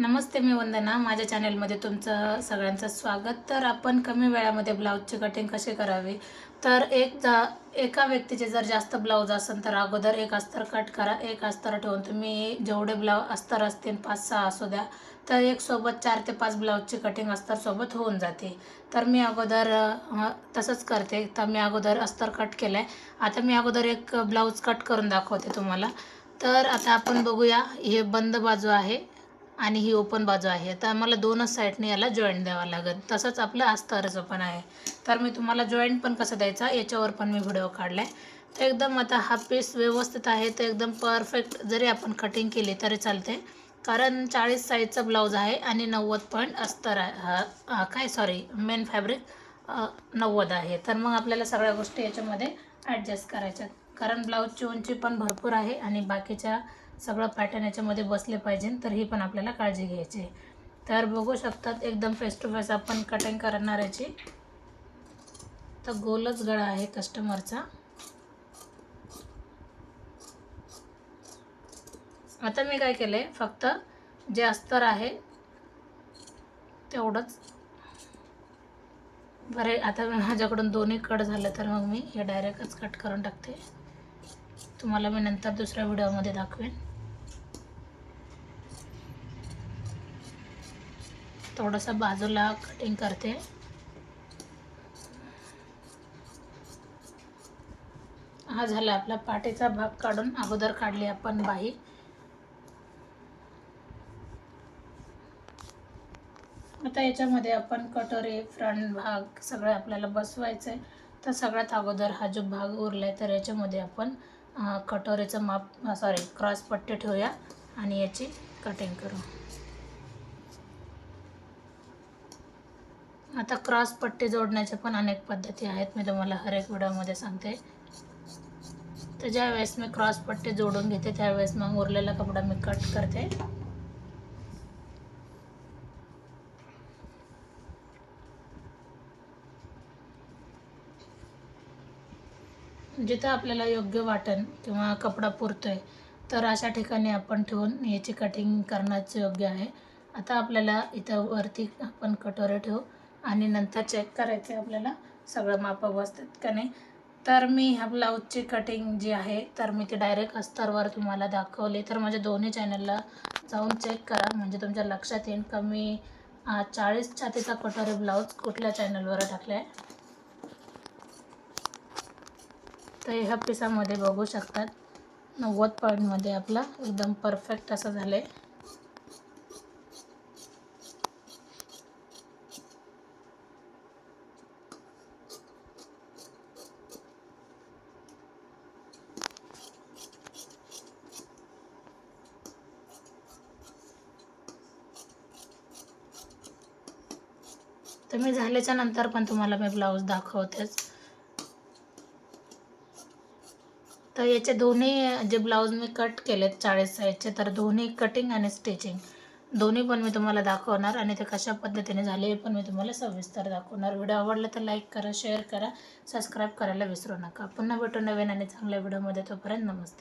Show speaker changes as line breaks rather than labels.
नमस्ते मी वंदना. माझ्या चॅनलमध्ये तुमचं सगळ्यांचं स्वागत. तर आपण कमी वेळामध्ये ब्लाऊजची कटिंग कशी करावी? तर एक जा एका व्यक्तीचे जर जास्त ब्लाऊज असेल तर अगोदर एक अस्तर कट करा. एक अस्तर ठेवून तुम्ही जेवढे ब्लाऊ अस्तर असतील पाच सहा असू द्या तर एक सोबत चार ते पाच ब्लाऊजची कटिंग अस्तरसोबत होऊन जाते. तर मी अगोदर तसंच करते. तर मी अगोदर अस्तर कट केलं आहे आता मी अगोदर एक ब्लाऊज कट करून दाखवते तुम्हाला. तर आता आपण बघूया. हे बंद बाजू आहे. आणि ही ओपन बाजू आहे. तर मला दोनच साईडने याला जॉईंट द्यावा लागेल. तसंच आपलं अस्तरचं पण आहे. तर मी तुम्हाला जॉईंट पण कसं द्यायचा याच्यावर पण मी व्हिडिओ काढला आहे तर एकदम आता हा पीस व्यवस्थित आहे. तर एकदम परफेक्ट जरी आपण कटिंग केली तरी चालते. कारण चाळीस साईजचा ब्लाऊज आहे आणि नव्वद पॉईंट अस्तर आहे. हा- काय सॉरी मेन फॅब्रिक नव्वद आहे. तर मग आपल्याला सगळ्या गोष्टी याच्यामध्ये ॲडजस्ट करायच्या कारण ब्लाऊजची उंची पण भरपूर आहे आणि बाकीच्या सगळं पॅटर्न याच्यामध्ये बसले पाहिजे तर ही पण आपल्याला काळजी घ्यायची तर बघू शकतात एकदम फेस टू फेस आपण कटिंग करणार याची तर गोलच गळा आहे कस्टमरचा आता मी काय केलं आहे फक्त जे अस्तर आहे तेवढंच. बरे आता माझ्याकडून दोन्ही कट झालं तर मग मी हे डायरेक्टच कट करून टाकते. तुम्हाला मी नंतर दुसऱ्या व्हिडिओमध्ये दाखवेन. थोडंसं बाजूला कटिंग करते. हा झाला आपला पाठीचा भाग काढून अगोदर काढली आपण बाही आता याच्यामध्ये आपण कटोरी फ्रंट भाग सगळं आपल्याला बसवायचं आहे तर सगळ्यात अगोदर हा जो भाग उरला आहे तर याच्यामध्ये आपण कटोरीचं माप सॉरी क्रॉस पट्टी ठेवूया आणि याची कटिंग करू. आता क्रॉस पट्टी जोडण्याच्या पण अनेक पद्धती आहेत. मी तुम्हाला हर एक व्हिडिओमध्ये सांगते. तर ज्या वेळेस मी क्रॉस पट्टी जोडून घेते त्यावेळेस मग उरलेला कपडा मी कट करते. जिथं आपल्याला योग्य वाटेल किंवा कपडा पुरतोय तर अशा ठिकाणी आपण ठेवून याची कटिंग करण्याचं योग्य आहे. आता आपल्याला इथं वरती आपण कटोरे ठेवू. आणि नंतर चेक करायचं आहे आपल्याला. सगळं माप बसतात का नाही? तर मी ह्या ब्लाऊजची कटिंग जी आहे तर मी ती डायरेक्ट अस्तरवर तुम्हाला दाखवली. तर माझ्या दोन्ही चॅनलला जाऊन चेक करा. म्हणजे तुमच्या लक्षात येईल का मी चाळीस छातीचा कटोरी ब्लाऊज कुठल्या चॅनलवर टाकला आहे तर ह्या पिसामध्ये बघू शकतात. नव्वद पॉईंटमध्ये आपला एकदम परफेक्ट असं झालं आहे तर मी झाल्याच्यानंतर पण तुम्हाला मी ब्लाऊज दाखवतेच. तर याचे दोन्ही जे ब्लाऊज मी कट केलेत चाळीस साईजचे तर दोन्ही कटिंग आणि स्टिचिंग दोन्ही पण मी तुम्हाला दाखवणार आणि ते कशा पद्धतीने झाले हे पण मी तुम्हाला सविस्तर दाखवणार. व्हिडिओ आवडला तर लाईक करा शेअर करा सबस्क्राईब करायला विसरू नका. पुन्हा भेटू नवीन आणि चांगल्या व्हिडिओमध्ये. तोपर्यंत नमस्ते.